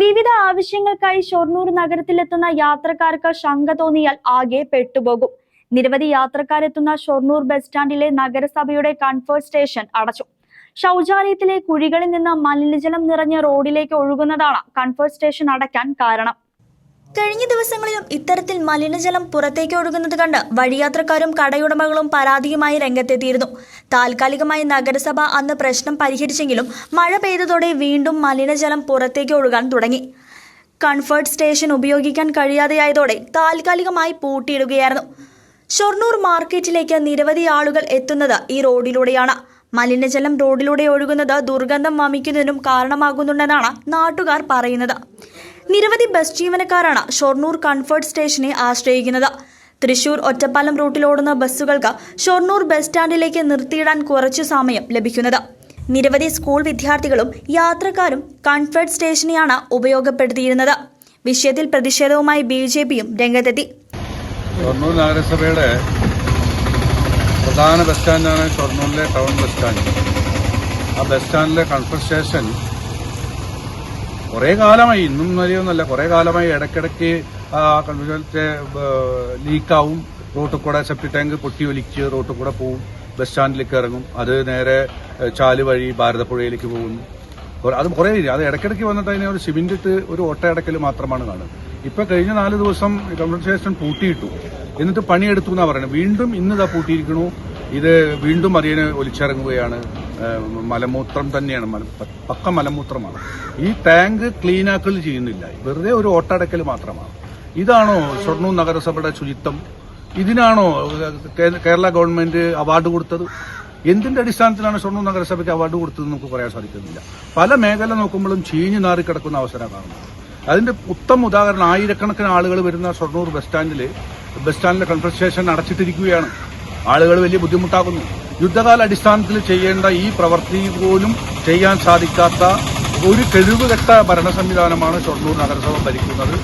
വിവിധ ആവശ്യങ്ങൾക്കായി ഷൊർണൂർ നഗരത്തിലെത്തുന്ന യാത്രക്കാർക്ക് ശങ്ക തോന്നിയാൽ ആകെ പെട്ടുപോകും. നിരവധി യാത്രക്കാരെത്തുന്ന ഷൊർണൂർ ബസ് സ്റ്റാൻഡിലെ നഗരസഭയുടെ കൺഫേർട്ട് സ്റ്റേഷൻ അടച്ചു. ശൗചാലയത്തിലെ കുഴികളിൽ നിന്ന് മലിനജലം നിറഞ്ഞ റോഡിലേക്ക് ഒഴുകുന്നതാണ് കൺഫേർട്ട് സ്റ്റേഷൻ അടയ്ക്കാൻ കാരണം. കഴിഞ്ഞ ദിവസങ്ങളിലും ഇത്തരത്തിൽ മലിനജലം പുറത്തേക്ക് ഒഴുകുന്നത് കണ്ട് വഴിയാത്രക്കാരും കടയുടമകളും പരാതിയുമായി രംഗത്തെത്തിയിരുന്നു. താൽക്കാലികമായി നഗരസഭ അന്ന് പ്രശ്നം പരിഹരിച്ചെങ്കിലും മഴ പെയ്തതോടെ വീണ്ടും മലിനജലം പുറത്തേക്ക് ഒഴുകാൻ തുടങ്ങി. കൺഫേർട്ട് സ്റ്റേഷൻ ഉപയോഗിക്കാൻ കഴിയാതെയായതോടെ താൽക്കാലികമായി പൂട്ടിയിടുകയായിരുന്നു. ഷൊർണൂർ മാർക്കറ്റിലേക്ക് നിരവധി ആളുകൾ എത്തുന്നത് ഈ റോഡിലൂടെയാണ്. മലിനജലം റോഡിലൂടെ ഒഴുകുന്നത് ദുർഗന്ധം വമിക്കുന്നതിനും കാരണമാകുന്നുണ്ടെന്നാണ് നാട്ടുകാർ പറയുന്നത്. നിരവധി ബസ് ജീവനക്കാരാണ് ഷൊർണൂർ കൺഫർട്ട് സ്റ്റേഷനെ ആശ്രയിക്കുന്നത്. തൃശൂർ ഒറ്റപ്പാലം റൂട്ടിലോടുന്ന ബസ്സുകൾക്ക് ഷൊർണൂർ ബസ് സ്റ്റാൻഡിലേക്ക് നിർത്തിയിടാൻ കുറച്ചു സമയം ലഭിക്കുന്നത്. നിരവധി സ്കൂൾ വിദ്യാർത്ഥികളും യാത്രക്കാരും കൺഫർട്ട് സ്റ്റേഷനെയാണ് ഉപയോഗപ്പെടുത്തിയിരുന്നത്. വിഷയത്തിൽ പ്രതിഷേധവുമായി ബി ജെ പിയും രംഗത്തെത്തി. ഷൊർണൂർ നഗരസഭയുടെ പ്രധാന ബസ് സ്റ്റാൻഡാണ് ഷൊർണൂരിലെ ടൗൺ ബസ് സ്റ്റാൻഡ്. ആ ബസ് സ്റ്റാൻഡിലെ കൺഫർട്ട് സ്റ്റേഷൻ കുറേ കാലമായി ഇന്നും വരെയൊന്നുമല്ല കുറെ കാലമായി ഇടയ്ക്കിടയ്ക്ക് ആ ലീക്കാവും. റോട്ടിൽ കൂടെ സെപ്റ്റി ടാങ്ക് പൊട്ടി ഒലിച്ച് റോട്ടിൽ കൂടെ പോവും. ബസ് സ്റ്റാൻഡിലേക്ക് ഇറങ്ങും. അത് നേരെ ചാൽ വഴി ഭാരതപ്പുഴയിലേക്ക് പോകുന്നു. അത് കുറേ അത് ഇടയ്ക്കിടയ്ക്ക് വന്നിട്ട് അതിനെ ഒരു സിമെന്റ് ഇട്ട് ഒരു ഒട്ടയടക്കൽ മാത്രമാണ് കാണുന്നത്. ഇപ്പൊ കഴിഞ്ഞ നാല് ദിവസം കമ്പ്യൂട്ടർ സ്റ്റേഷൻ പൂട്ടിയിട്ടു. എന്നിട്ട് പണിയെടുത്തു എന്നാ പറയുന്നത്. വീണ്ടും ഇന്ന് ഇതാ പൂട്ടിയിരിക്കണു. ഇത് വീണ്ടും അറിയാൻ ഒലിച്ചിറങ്ങുകയാണ്. മലമൂത്രം തന്നെയാണ്. പക്ക മലമൂത്രമാണ്. ഈ ടാങ്ക് ക്ലീനാക്കൽ ചെയ്യുന്നില്ല. വെറുതെ ഒരു ഓട്ടടക്കൽ മാത്രമാണ്. ഇതാണോ ഷൊർണൂർ നഗരസഭയുടെ ശുചിത്വം? ഇതിനാണോ കേരള ഗവൺമെന്റ് അവാർഡ് കൊടുത്തത്? എന്തിന്റെ അടിസ്ഥാനത്തിലാണ് ഷൊർണൂർ നഗരസഭയ്ക്ക് അവാർഡ് കൊടുത്തത് നമുക്ക് പറയാൻ സാധിക്കുന്നില്ല. പല മേഖല നോക്കുമ്പോഴും ചീഞ്ഞു നാറി കിടക്കുന്ന അവസരം കാണുന്നത് അതിന്റെ ഉത്തമ ഉദാഹരണം ആയിരക്കണക്കിന് ആളുകൾ വരുന്ന ഷൊർണൂർ ബസ് സ്റ്റാൻഡിൽ ബസ് സ്റ്റാൻഡിലെ കൺഫറൻസ് സ്റ്റേഷൻ അടച്ചിട്ടിരിക്കുകയാണ് ആളുകൾ വലിയ ബുദ്ധിമുട്ടാകുന്നു യുദ്ധകാല അടിസ്ഥാനത്തിൽ ചെയ്യേണ്ട ഈ പ്രവൃത്തി പോലും ചെയ്യാൻ സാധിക്കാത്ത ഒരു കഴിവുകെട്ട ഭരണ സംവിധാനമാണ് ഷൊർണൂർ നഗരസഭ ഭരിക്കുന്നത്.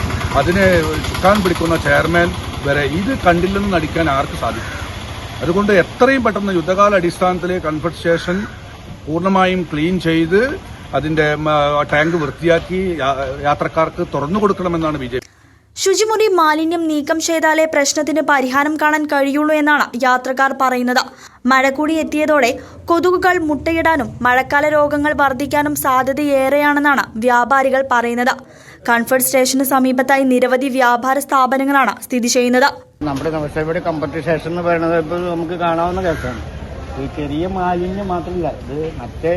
അതിനെ ചുക്കാൻ പിടിക്കുന്ന ചെയർമാൻ വരെ ഇത് കണ്ടില്ലെന്ന് നടിക്കാൻ ആർക്ക് സാധിക്കും? അതുകൊണ്ട് എത്രയും പെട്ടെന്ന് യുദ്ധകാല അടിസ്ഥാനത്തിൽ കൺഫർട്ട് പൂർണമായും ക്ലീൻ ചെയ്ത് അതിന്റെ ടാങ്ക് വൃത്തിയാക്കി യാത്രക്കാർക്ക് തുറന്നു കൊടുക്കണമെന്നാണ് ബി ശുചിമുറി മാലിന്യം നീക്കം ചെയ്താലേ പ്രശ്നത്തിന് പരിഹാരം കാണാൻ കഴിയുള്ളൂ എന്നാണ് യാത്രക്കാർ പറയുന്നത്. മഴ കൂടി എത്തിയതോടെ കൊതുകുകൾ മുട്ടയിടാനും മഴക്കാല രോഗങ്ങൾ വർദ്ധിക്കാനും സാധ്യതയേറെയാണെന്നാണ് വ്യാപാരികൾ പറയുന്നത്. കൺഫർട്ട് സ്റ്റേഷന് സമീപത്തായി നിരവധി വ്യാപാര സ്ഥാപനങ്ങളാണ് സ്ഥിതി ചെയ്യുന്നത്. നമ്മുടെ സ്റ്റേഷൻ എന്ന് പറയുന്നത് നമുക്ക് കാണാവുന്ന കേസാണ്. ഈ ചെറിയ മാലിന്യം മാത്രമല്ല ഇത് മറ്റേ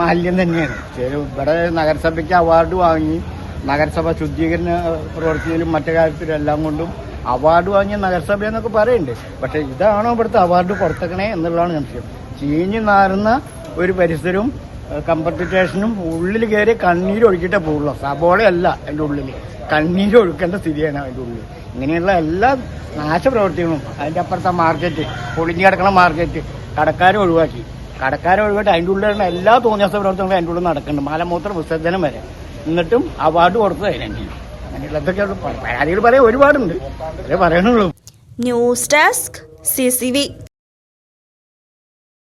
മാലിന്യം തന്നെയാണ്. ഇവിടെ നഗരസഭയ്ക്ക് അവാർഡ് വാങ്ങി നഗരസഭ ശുദ്ധീകരണ പ്രവർത്തിയിലും മറ്റു കാര്യത്തിലും എല്ലാം കൊണ്ടും അവാർഡ് വാങ്ങിയ നഗരസഭ എന്നൊക്കെ പറയുന്നുണ്ട് പക്ഷെ ഇതാണോ ഇവിടുത്തെ അവാർഡ് പുറത്തേക്കണേ എന്നുള്ളതാണ് സംശയം ചീഞ്ഞു നാറുന്ന ഒരു പരിസരവും കമ്പർട്ടിറ്റേഷനും ഉള്ളിൽ കയറി കണ്ണീര് ഒഴുക്കിയിട്ടേ പോകുള്ളൂ സബോളയല്ല എന്റെ ഉള്ളിൽ കണ്ണീര് ഒഴുക്കേണ്ട സ്ഥിതിയാണ് അതിന്റെ ഉള്ളിൽ ഇങ്ങനെയുള്ള എല്ലാ നാശപ്രവർത്തികളും അതിന്റെ അപ്പുറത്തെ മാർക്കറ്റ് പൊളിഞ്ഞു കിടക്കണ മാർക്കറ്റ് കടക്കാരെ ഒഴിവാക്കി. കടക്കാരെ ഒഴിവാക്കി അതിന്റെ ഉള്ളിലുള്ള എല്ലാ തോന്നിയാസ പ്രവർത്തനങ്ങളും അതിന്റെ ഉള്ളിൽ നടക്കുന്നുണ്ട്. മലമൂത്ര വിസർജനം വരെ. എന്നിട്ടും അവാർഡ് കൊടുത്തത് അതിനെന്നെയാണ് അങ്ങനെയുള്ളതൊക്കെ പരാതികൾ പറയാൻ ഒരുപാടുണ്ട്. പറയണുള്ളൂ ന്യൂസ് ഡെസ്ക് സി